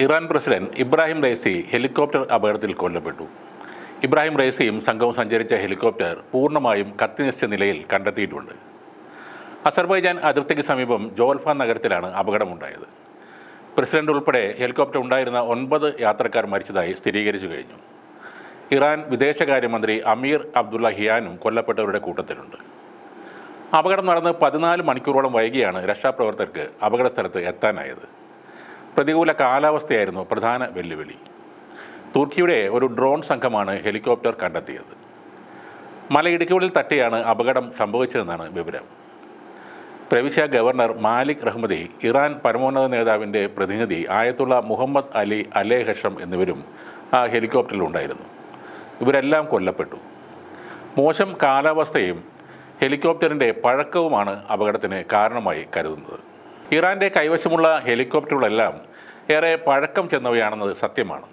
Iran president Ebrahim Raisi helicopter അപകടത്തിൽ കൊല്ലപ്പെട്ടു. ഇബ്രാഹിം റൈസിയും സംഘവും സഞ്ചരിച്ച ഹെലികോപ്റ്റർ പൂർണമായും കത്തിനശിച്ച നിലയിൽ കണ്ടെത്തിയിട്ടുണ്ട്. അസർബൈജാൻ അതിർത്തിക്ക് സമീപം ജോൽഫ നഗരത്തിലാണ് അപകടമുണ്ടായത്. പ്രസിഡന്റ് ഉൾപ്പെടെ ഹെലികോപ്റ്റർ ഉണ്ടായിരുന്ന ഒൻപത് യാത്രക്കാർ മരിച്ചതായി സ്ഥിരീകരിച്ചു കഴിഞ്ഞു. ഇറാൻ വിദേശകാര്യമന്ത്രി അമീർ അബ്ദുള്ള ഹിയാനും കൊല്ലപ്പെട്ടവരുടെ കൂട്ടത്തിലുണ്ട്. അപകടം നടന്ന് പതിനാല് മണിക്കൂറോളം വൈകിയാണ് രക്ഷാപ്രവർത്തകർക്ക് അപകടസ്ഥലത്ത് എത്താനായത്. പ്രതികൂല കാലാവസ്ഥയായിരുന്നു പ്രധാന വെല്ലുവിളി. തുർക്കിയുടെ ഒരു ഡ്രോൺ സംഘമാണ് ഹെലികോപ്റ്റർ കണ്ടെത്തിയത്. മലയിടുക്കുകളിൽ തട്ടിയാണ് അപകടം സംഭവിച്ചതെന്നാണ് വിവരം. പ്രവിശ്യ ഗവർണർ മാലിക് റഹ്മദി ഇറാൻ പരമോന്നത നേതാവിന്റെ പ്രതിനിധി ആയത്തുള്ള മുഹമ്മദ് അലി അലേ ഹഷം എന്നിവരും ആ ഹെലികോപ്റ്ററിലുണ്ടായിരുന്നു. ഇവരെല്ലാം കൊല്ലപ്പെട്ടു. മോശം കാലാവസ്ഥയും ഹെലികോപ്റ്ററിന്റെ പഴക്കവുമാണ് അപകടത്തിന് കാരണമായി കരുതുന്നത്. ഇറാന്റെ കൈവശമുള്ള ഹെലികോപ്റ്ററുകളെല്ലാം ഏറെ പഴക്കം ചെന്നവയാണെന്നത് സത്യമാണ്.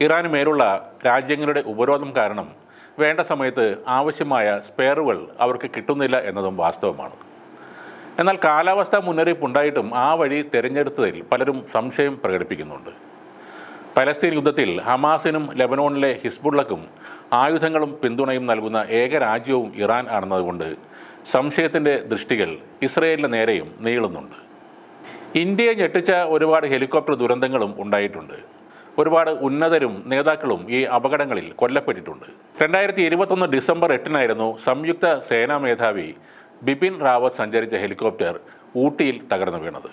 ഇറാന് മേലുള്ള രാജ്യങ്ങളുടെ ഉപരോധം കാരണം വേണ്ട സമയത്ത് ആവശ്യമായ സ്പെയറുകൾ അവർക്ക് കിട്ടുന്നില്ല എന്നതും വാസ്തവമാണ്. എന്നാൽ കാലാവസ്ഥാ മുന്നറിയിപ്പ് ഉണ്ടായിട്ടും ആ വഴി തിരഞ്ഞെടുത്തതിൽ പലരും സംശയം പ്രകടിപ്പിക്കുന്നുണ്ട്. പലസ്തീൻ യുദ്ധത്തിൽ ഹമാസിനും ലെബനോണിലെ ഹിസ്ബുള്ളക്കും ആയുധങ്ങളും പിന്തുണയും നൽകുന്ന ഏക രാജ്യവും ഇറാൻ ആണെന്നതുകൊണ്ട് സംശയത്തിന്റെ ദൃഷ്ടികൾ ഇസ്രയേലിന് നേരെയും നീളുന്നുണ്ട്. ഇന്ത്യയെ ഞെട്ടിച്ച ഒരുപാട് ഹെലികോപ്റ്റർ ദുരന്തങ്ങളും ഉണ്ടായിട്ടുണ്ട്. ഒരുപാട് ഉന്നതരും നേതാക്കളും ഈ അപകടങ്ങളിൽ കൊല്ലപ്പെട്ടിട്ടുണ്ട്. രണ്ടായിരത്തി ഇരുപത്തൊന്ന് ഡിസംബർ എട്ടിനായിരുന്നു സംയുക്ത സേനാ മേധാവി ബിപിൻ റാവത്ത് സഞ്ചരിച്ച ഹെലികോപ്റ്റർ ഊട്ടിയിൽ തകർന്നു വീണത്.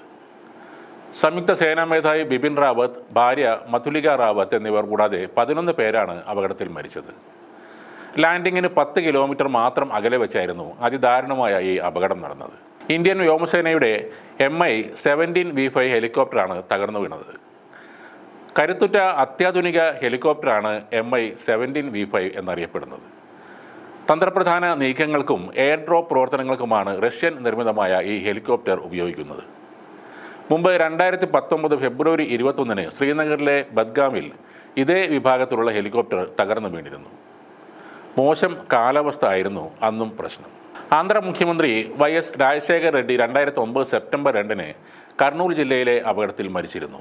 സംയുക്ത സേനാ മേധാവി ബിപിൻ റാവത്ത് ഭാര്യ മധുലിക റാവത്ത് എന്നിവർ കൂടാതെ പതിനൊന്ന് പേരാണ് അപകടത്തിൽ മരിച്ചത്. ലാൻഡിങ്ങിന് പത്ത് കിലോമീറ്റർ മാത്രം അകലെ വെച്ചായിരുന്നു അതിദാരുണമായ ഈ അപകടം നടന്നത്. ഇന്ത്യൻ വ്യോമസേനയുടെ M I seventeen V five ഹെലികോപ്റ്ററാണ് തകർന്നു വീണത്. കരുത്തുറ്റ അത്യാധുനിക ഹെലികോപ്റ്ററാണ് M I seventeen V five എന്നറിയപ്പെടുന്നത്. തന്ത്രപ്രധാന നീക്കങ്ങൾക്കും എയർ ഡ്രോപ്പ് പ്രവർത്തനങ്ങൾക്കുമാണ് റഷ്യൻ നിർമ്മിതമായ ഈ ഹെലികോപ്റ്റർ ഉപയോഗിക്കുന്നത്. മുമ്പ് രണ്ടായിരത്തി പത്തൊമ്പത് ഫെബ്രുവരി ഇരുപത്തൊന്നിന് ശ്രീനഗറിലെ ബദ്ഗാമിൽ ഇതേ വിഭാഗത്തിലുള്ള ഹെലികോപ്റ്റർ തകർന്നു വീണിരുന്നു. മോശം കാലാവസ്ഥ ആയിരുന്നു അന്നും പ്രശ്നം. ആന്ധ്ര മുഖ്യമന്ത്രി വൈ എസ് രാജശേഖർ റെഡ്ഡി രണ്ടായിരത്തി ഒമ്പത് സെപ്റ്റംബർ രണ്ടിന് കർണൂൽ ജില്ലയിലെ അപകടത്തിൽ മരിച്ചിരുന്നു.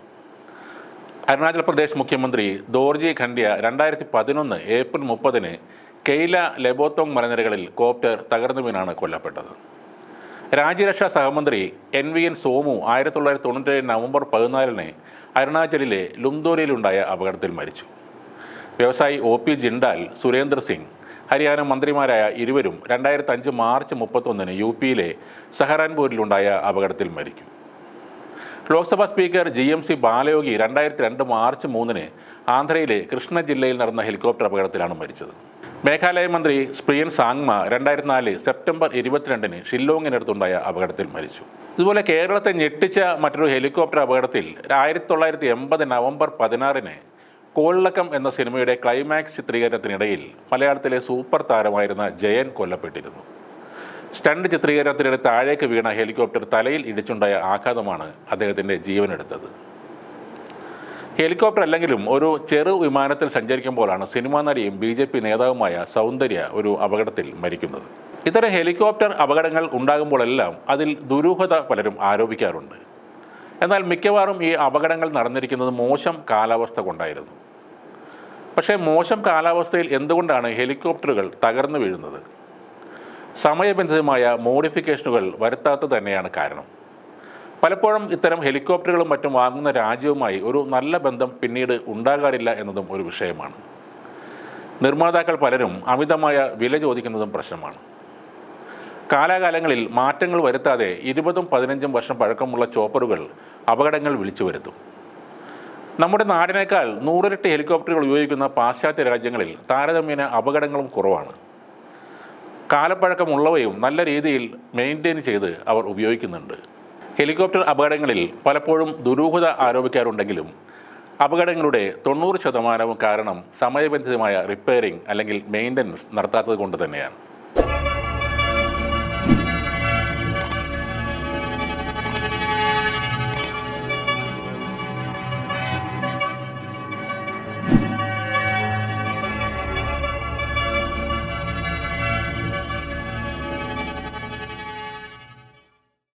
അരുണാചൽ പ്രദേശ് മുഖ്യമന്ത്രി ദോർജി ഖണ്ഡ്യ രണ്ടായിരത്തി പതിനൊന്ന് ഏപ്രിൽ മുപ്പതിന് കെയ്ല ലെബോത്തോങ് മലനിരകളിൽ കോപ്റ്റർ തകർന്നു വീണാണ് കൊല്ലപ്പെട്ടത്. രാജ്യരക്ഷാ സഹമന്ത്രി എൻ വി എൻ സോമു ആയിരത്തി തൊള്ളായിരത്തി തൊണ്ണൂറ്റേഴ് നവംബർ പതിനാലിന് അരുണാചലിലെ ലുംദോരിയിലുണ്ടായ അപകടത്തിൽ മരിച്ചു. വ്യവസായി ഒ പി ജിണ്ടാൽ സുരേന്ദ്ര സിംഗ് ഹരിയാന മന്ത്രിമാരായ ഇരുവരും രണ്ടായിരത്തി അഞ്ച് മാർച്ച് മുപ്പത്തൊന്നിന് യു പിയിലെ സഹറാൻപൂരിലുണ്ടായ അപകടത്തിൽ മരിക്കും. Lok Sabha speaker G M C Balayogi രണ്ടായിരത്തി രണ്ട് മാർച്ച് മൂന്നിന് ആന്ധ്രയിലെ കൃഷ്ണ ജില്ലയിൽ നടന്ന ഹെലികോപ്റ്റർ അപകടത്തിലാണ് മരിച്ചത്. മേഘാലയ മന്ത്രി സ്പ്രിയൻ സാങ്മ രണ്ടായിരത്തി നാല് സെപ്റ്റംബർ ഇരുപത്തിരണ്ടിന് ഷില്ലോങ്ങിനടുത്തുണ്ടായ അപകടത്തിൽ മരിച്ചു. ഇതുപോലെ കേരളത്തെ ഞെട്ടിച്ച മറ്റൊരു ഹെലികോപ്റ്റർ അപകടത്തിൽ ആയിരത്തി തൊള്ളായിരത്തി എൺപത് നവംബർ പതിനാറിന് കോളിളക്കം എന്ന സിനിമയുടെ ക്ലൈമാക്സ് ചിത്രീകരണത്തിനിടയിൽ മലയാളത്തിലെ സൂപ്പർ താരമായിരുന്ന ജയൻ കൊല്ലപ്പെട്ടിരുന്നു. സ്റ്റണ്ട് ചിത്രീകരണത്തിനിടെ താഴേക്ക് വീണ ഹെലികോപ്റ്റർ തലയിൽ ഇടിച്ചുണ്ടായ ആഘാതമാണ് അദ്ദേഹത്തിന്റെ ജീവനെടുത്തത്. ഹെലികോപ്റ്റർ അല്ലെങ്കിലും ഒരു ചെറു വിമാനത്തിൽ സഞ്ചരിക്കുമ്പോഴാണ് സിനിമാ നടിയും ബി ജെ പി നേതാവുമായ സൗന്ദര്യ ഒരു അപകടത്തിൽ മരിക്കുന്നത്. ഇത്തരം ഹെലികോപ്റ്റർ അപകടങ്ങൾ ഉണ്ടാകുമ്പോഴെല്ലാം അതിൽ ദുരൂഹത പലരും ആരോപിക്കാറുണ്ട്. എന്നാൽ മിക്കവാറും ഈ അപകടങ്ങൾ നടന്നിരിക്കുന്നത് മോശം കാലാവസ്ഥ കൊണ്ടായിരുന്നു. പക്ഷേ മോശം കാലാവസ്ഥയിൽ എന്തുകൊണ്ടാണ് ഹെലികോപ്റ്ററുകൾ തകർന്നു വീഴുന്നത്? സമയബന്ധിതമായ മോഡിഫിക്കേഷനുകൾ വരുത്താത്തത് തന്നെയാണ് കാരണം. പലപ്പോഴും ഇത്തരം ഹെലികോപ്റ്ററുകളും മറ്റും വാങ്ങുന്ന രാജ്യവുമായി ഒരു നല്ല ബന്ധം പിന്നീട് ഉണ്ടാകാറില്ല എന്നതും ഒരു വിഷയമാണ്. നിർമ്മാതാക്കൾ പലരും അമിതമായ വില ചോദിക്കുന്നതും പ്രശ്നമാണ്. കാലാകാലങ്ങളിൽ മാറ്റങ്ങൾ വരുത്താതെ ഇരുപതും പതിനഞ്ചും വർഷം പഴക്കമുള്ള ചോപ്പറുകൾ അപകടങ്ങൾ വിളിച്ചു വരുത്തും. നമ്മുടെ നാടിനേക്കാൾ നൂറിരട്ടി ഹെലികോപ്റ്ററുകൾ ഉപയോഗിക്കുന്ന പാശ്ചാത്യ രാജ്യങ്ങളിൽ താരതമ്യേന അപകടങ്ങളും കുറവാണ്. കാലപ്പഴക്കമുള്ളവയും നല്ല രീതിയിൽ മെയിന്റെയിൻ ചെയ്ത് അവർ ഉപയോഗിക്കുന്നുണ്ട്. ഹെലികോപ്റ്റർ അപകടങ്ങളിൽ പലപ്പോഴും ദുരൂഹത ആരോപിക്കാറുണ്ടെങ്കിലും അപകടങ്ങളുടെ തൊണ്ണൂറ് ശതമാനവും കാരണം സമയബന്ധിതമായ റിപ്പയറിംഗ് അല്ലെങ്കിൽ മെയിന്റനൻസ് നടത്താത്തത് കൊണ്ട് തന്നെയാണ്.